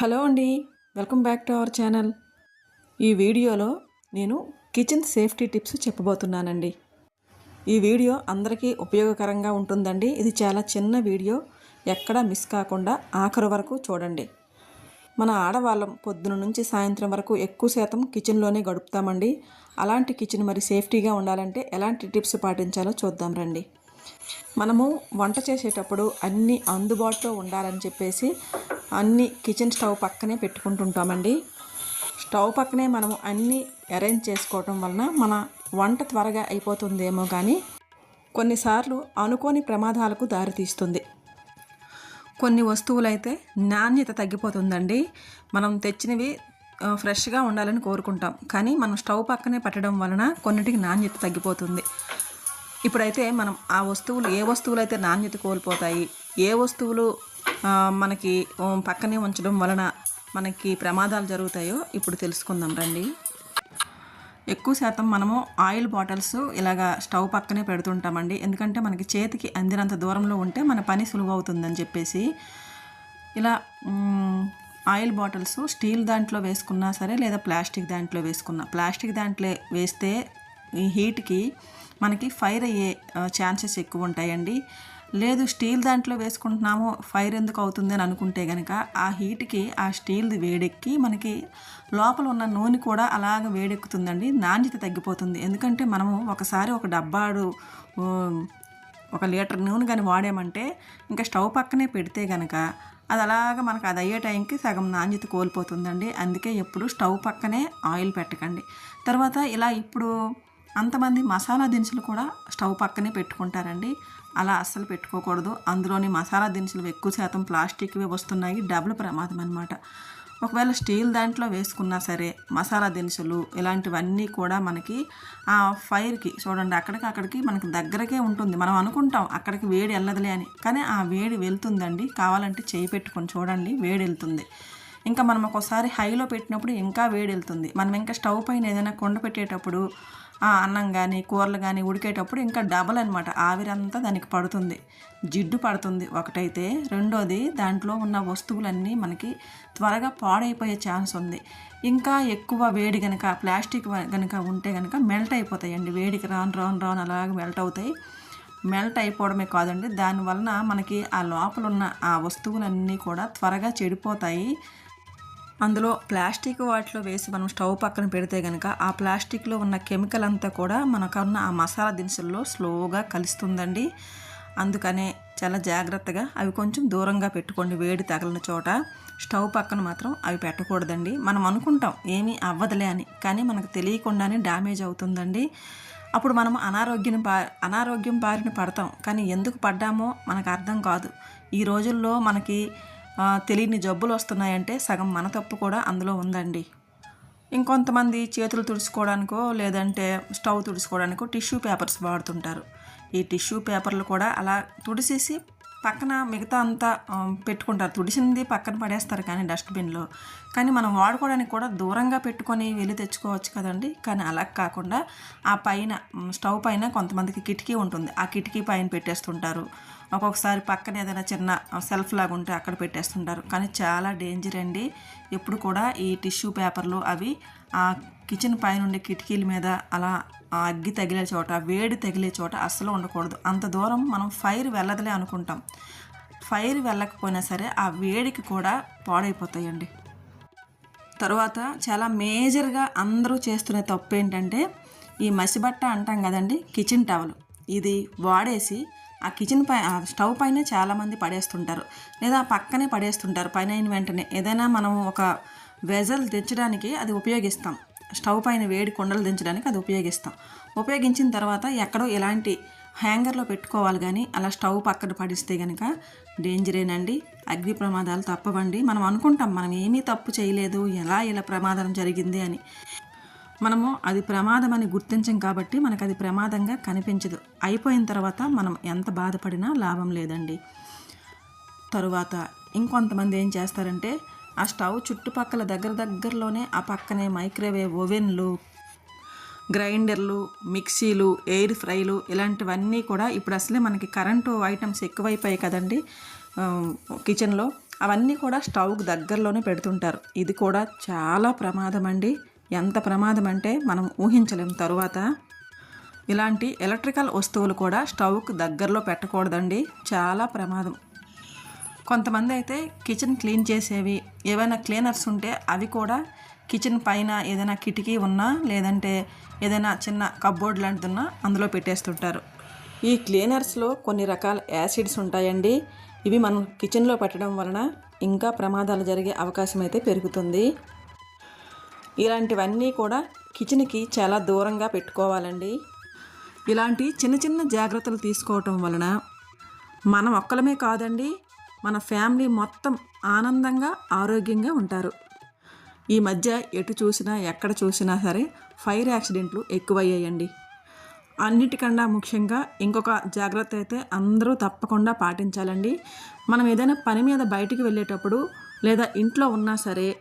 Hello అండి welcome back to our channel. ఈ వీడియోలో నేను కిచెన్ సేఫ్టీ టిప్స్ చెప్పబోతున్నానండి. ఈ వీడియో అందరికీ ఉపయోగకరంగా ఉంటుందండి. ఇది చాలా చిన్న వీడియో ఎక్కడా మిస్ కాకుండా ఆఖరు వరకు చూడండి. మన ఆడవాళ్ళం పొద్దున నుంచి సాయంత్రం వరకు ఎక్కువ శాతం కిచెన్లోనే గడుపుతామండి. అలాంటి కిచెన్ మరి సేఫ్టీగా ఉండాలంటే ఎలాంటి టిప్స్ పాటించాలో చూద్దాం రండి. మనము వంట చేసేటప్పుడు అన్నీ అందుబాటులో ఉండాలని చెప్పేసి అన్ని కిచెన్ స్టవ్ పక్కనే పెట్టుకుంటుంటామండి. స్టవ్ పక్కనే మనము అన్నీ అరేంజ్ చేసుకోవటం వలన మన వంట త్వరగా అయిపోతుందేమో కానీ కొన్నిసార్లు అనుకోని ప్రమాదాలకు దారితీస్తుంది కొన్ని వస్తువులైతే నాణ్యత తగ్గిపోతుందండి. మనం తెచ్చినవి ఫ్రెష్గా ఉండాలని కోరుకుంటాం. కానీ మనం స్టవ్ పక్కనే పెట్టడం వలన కొన్నిటికి నాణ్యత తగ్గిపోతుంది. ఇప్పుడైతే మనం ఆ వస్తువులు ఏ వస్తువులు అయితే నాణ్యత కోల్పోతాయి ఏ వస్తువులు మనకి పక్కనే ఉంచడం వలన మనకి ప్రమాదాలు జరుగుతాయో ఇప్పుడు తెలుసుకుందాం రండి. ఎక్కువ శాతం మనము ఆయిల్ బాటిల్స్ ఇలాగా స్టవ్ పక్కనే పెడుతుంటామండి. ఎందుకంటే మనకి చేతికి అందినంత దూరంలో ఉంటే మన పని సులువు అవుతుందని చెప్పేసి ఇలా ఆయిల్ బాటిల్స్ స్టీల్ దాంట్లో వేసుకున్నా సరే లేదా ప్లాస్టిక్ దాంట్లో వేసుకున్నా ప్లాస్టిక్ దాంట్లో వేస్తే ఈ హీట్కి మనకి ఫైర్ అయ్యే ఛాన్సెస్ ఎక్కువ ఉంటాయండి. లేదు స్టీల్ దాంట్లో వేసుకుంటున్నాము ఫైర్ ఎందుకు అవుతుంది అని అనుకుంటే కనుక ఆ హీట్కి ఆ స్టీల్ది వేడెక్కి మనకి లోపల ఉన్న నూనె కూడా అలాగ వేడెక్కుతుందండి. నాణ్యత తగ్గిపోతుంది. ఎందుకంటే మనము ఒకసారి ఒక డబ్బాడు ఒక లీటర్ నూనె కానీ వాడామంటే ఇంకా స్టవ్ పక్కనే పెడితే కనుక అది అలాగ మనకు అది అయ్యే టైంకి సగం నాణ్యత కోల్పోతుందండి. అందుకే ఎప్పుడు స్టవ్ పక్కనే ఆయిల్ పెట్టకండి. తర్వాత ఇలా ఇప్పుడు అంతమంది మసాలా దినుసులు కూడా స్టవ్ పక్కనే పెట్టుకుంటారండి. అలా అస్సలు పెట్టుకోకూడదు. అందులోని మసాలా దినుసులు ఎక్కువ శాతం ప్లాస్టిక్వి వస్తున్నాయి. డబుల్ ప్రమాదం అనమాట ఒకవేళ స్టీల్ దాంట్లో వేసుకున్నా సరే మసాలా దినుసులు ఇలాంటివన్నీ కూడా మనకి ఆ ఫైర్కి చూడండి అక్కడికి అక్కడికి మనకి దగ్గరకే ఉంటుంది. మనం అనుకుంటాం అక్కడికి వేడి వెళ్ళదులే అని. కానీ ఆ వేడి వెళ్తుందండి. కావాలంటే చేయి పెట్టుకొని చూడండి వేడి వెళ్తుంది. ఇంకా మనం ఒకసారి హైలో పెట్టినప్పుడు ఇంకా వేడి వెళ్తుంది. మనం ఇంకా స్టవ్ పైన ఏదైనా కొండ పెట్టేటప్పుడు అన్నం కానీ కూరలు కానీ ఉడికేటప్పుడు ఇంకా డబల్ అనమాట ఆవిరంతా దానికి పడుతుంది. జిడ్డు పడుతుంది. ఒకటైతే రెండోది దాంట్లో ఉన్న వస్తువులన్నీ మనకి త్వరగా పాడైపోయే ఛాన్స్ ఉంది. ఇంకా ఎక్కువ వేడి కనుక ప్లాస్టిక్ కనుక ఉంటే కనుక మెల్ట్ అయిపోతాయండి. వేడికి రాను రాను రాను అలాగే మెల్ట్ అవుతాయి. మెల్ట్ అయిపోవడమే కాదండి. దానివలన మనకి ఆ లోపల ఉన్న ఆ వస్తువులన్నీ కూడా త్వరగా చెడిపోతాయి. అందులో ప్లాస్టిక్ వాటిలో వేసి మనం స్టవ్ పక్కన పెడితే కనుక ఆ ప్లాస్టిక్లో ఉన్న కెమికల్ అంతా కూడా మనకున్న ఆ మసాలా దినుసుల్లో స్లోగా కలుస్తుందండి. అందుకనే చాలా జాగ్రత్తగా అవి కొంచెం దూరంగా పెట్టుకోండి వేడి తగలిన చోట. స్టవ్ పక్కన మాత్రం అవి పెట్టకూడదండి. మనం అనుకుంటాం ఏమీ అవ్వదులే అని కానీ మనకు తెలియకుండానే డ్యామేజ్ అవుతుందండి. అప్పుడు మనం అనారోగ్యం పా అనారోగ్యం బారిన పడతాం. కానీ ఎందుకు పడ్డామో మనకు అర్థం కాదు. ఈ రోజుల్లో మనకి తెలియని జబ్బులు వస్తున్నాయంటే సగం మన తప్పు కూడా అందులో ఉందండి. ఇంకొంతమంది చేతులు తుడుచుకోవడానికో లేదంటే స్టవ్ తుడుచుకోవడానికో టిష్యూ పేపర్స్ వాడుతుంటారు. ఈ టిష్యూ పేపర్లు కూడా అలా తుడిసేసి పక్కన మిగతా అంతా పెట్టుకుంటారు. తుడిసింది పక్కన పడేస్తారు కానీ డస్ట్బిన్లో. కానీ మనం వాడుకోవడానికి కూడా దూరంగా పెట్టుకొని వెళ్ళి తెచ్చుకోవచ్చు కదండి. కానీ అలా కాకుండా ఆ పైన స్టవ్ పైన కొంతమందికి కిటికీ ఉంటుంది. ఆ కిటికీ పైన పెట్టేస్తుంటారు. ఒక్కొక్కసారి పక్కన ఏదైనా చిన్న సెల్ఫ్ లాగా ఉంటే అక్కడ పెట్టేస్తుంటారు. కానీ చాలా డేంజర్ అండి. ఎప్పుడు కూడా ఈ టిష్యూ పేపర్లు అవి కిచెన్ కిచెన్ పైనుండే కిటికీల మీద అలా ఆ అగ్గి తగిలే చోట వేడి తగిలే చోట అస్సలు ఉండకూడదు. అంత దూరం మనం ఫైర్ వెళ్ళదులే అనుకుంటాం. ఫైర్ వెళ్ళకపోయినా సరే ఆ వేడికి కూడా పాడైపోతాయండి. తర్వాత చాలా మేజర్గా అందరూ చేస్తున్న తప్పు ఏంటంటే ఈ మసిబట్ట అంటాం కదండి కిచెన్ టవల్. ఇది వాడేసి ఆ కిచెన్ పై స్టవ్ పైన చాలామంది పడేస్తుంటారు. లేదా పక్కనే పడేస్తుంటారు పైన అయిన వెంటనే. ఏదైనా మనం ఒక వెజల్ తెచ్చడానికి అది ఉపయోగిస్తాం. స్టవ్ పైన వేడి కుండలు దించడానికి అది ఉపయోగిస్తాం. ఉపయోగించిన తర్వాత ఎక్కడో ఇలాంటి హ్యాంగర్లో పెట్టుకోవాలి కానీ అలా స్టవ్ పక్కన పడిస్తే కనుక డేంజరేనండి. అగ్ని ప్రమాదాలు తప్పవండి. మనం అనుకుంటాం మనం ఏమీ తప్పు చేయలేదు ఎలా ఇలా ప్రమాదం జరిగింది అని. మనము అది ప్రమాదం అని గుర్తించం కాబట్టి మనకు అది ప్రమాదంగా కనిపించదు. అయిపోయిన తర్వాత మనం ఎంత బాధపడినా లాభం లేదండి. తరువాత ఇంకొంతమంది ఏం చేస్తారంటే ఆ స్టవ్ చుట్టుపక్కల దగ్గర దగ్గరలోనే ఆ పక్కనే మైక్రోవేవ్ ఓవెన్లు గ్రైండర్లు మిక్సీలు ఎయిర్ ఫ్రైలు ఇలాంటివన్నీ కూడా ఇప్పుడు అసలే మనకి కరెంటు ఐటమ్స్ ఎక్కువైపోయాయి కదండి కిచెన్లో. అవన్నీ కూడా స్టవ్కి దగ్గరలోనే పెడుతుంటారు. ఇది కూడా చాలా ప్రమాదం అండి. ఎంత ప్రమాదం అంటే మనం ఊహించలేం తరువాత. ఇలాంటి ఎలక్ట్రికల్ వస్తువులు కూడా స్టవ్కి దగ్గరలో పెట్టకూడదండి. చాలా ప్రమాదం. కొంతమంది అయితే కిచెన్ క్లీన్ చేసేవి. ఏవైనా క్లీనర్స్ ఉంటే అవి కూడా కిచెన్ పైన ఏదైనా కిటికీ ఉన్నా లేదంటే ఏదైనా చిన్న కబ్బోర్డ్ లాంటిది ఉన్నా అందులో పెట్టేస్తుంటారు. ఈ క్లీనర్స్లో కొన్ని రకాల యాసిడ్స్ ఉంటాయండి. ఇవి మనం కిచెన్లో పెట్టడం వలన ఇంకా ప్రమాదాలు జరిగే అవకాశం అయితే పెరుగుతుంది. ఇలాంటివన్నీ కూడా కిచెన్కి చాలా దూరంగా పెట్టుకోవాలండి. ఇలాంటి చిన్న చిన్న జాగ్రత్తలు తీసుకోవటం వలన మనం ఒక్కలమే కాదండి మన ఫ్యామిలీ మొత్తం ఆనందంగా ఆరోగ్యంగా ఉంటారు. ఈ మధ్య ఎటు చూసినా ఎక్కడ చూసినా సరే ఫైర్ యాక్సిడెంట్లు ఎక్కువయ్యాయండి. అన్నిటికన్నా ముఖ్యంగా ఇంకొక జాగ్రత్త అయితే అందరూ తప్పకుండా పాటించాలండి. మనం ఏదైనా పని మీద బయటికి వెళ్ళేటప్పుడు లేదా ఇంట్లో ఉన్నా సరే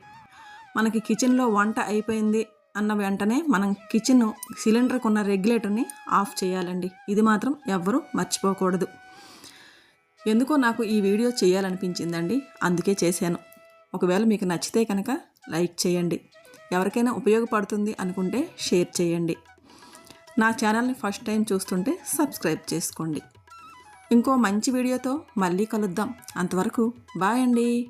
మనకి కిచెన్లో వంట అయిపోయింది అన్న వెంటనే మనం కిచెన్ సిలిండర్కి ఉన్న రెగ్యులేటర్ని ఆఫ్ చేయాలండి. ఇది మాత్రం ఎవ్వరూ మర్చిపోకూడదు. ఎందుకో నాకు ఈ వీడియో చేయాలనిపించిందండి. అందుకే చేశాను. ఒకవేళ మీకు నచ్చితే కనుక లైక్ చేయండి. ఎవరికైనా ఉపయోగపడుతుంది అనుకుంటే షేర్ చేయండి. నా ఛానల్ని ఫస్ట్ టైం చూస్తుంటే సబ్స్క్రైబ్ చేసుకోండి. ఇంకో మంచి వీడియోతో మళ్ళీ కలుద్దాం. అంతవరకు బాయ్ అండి.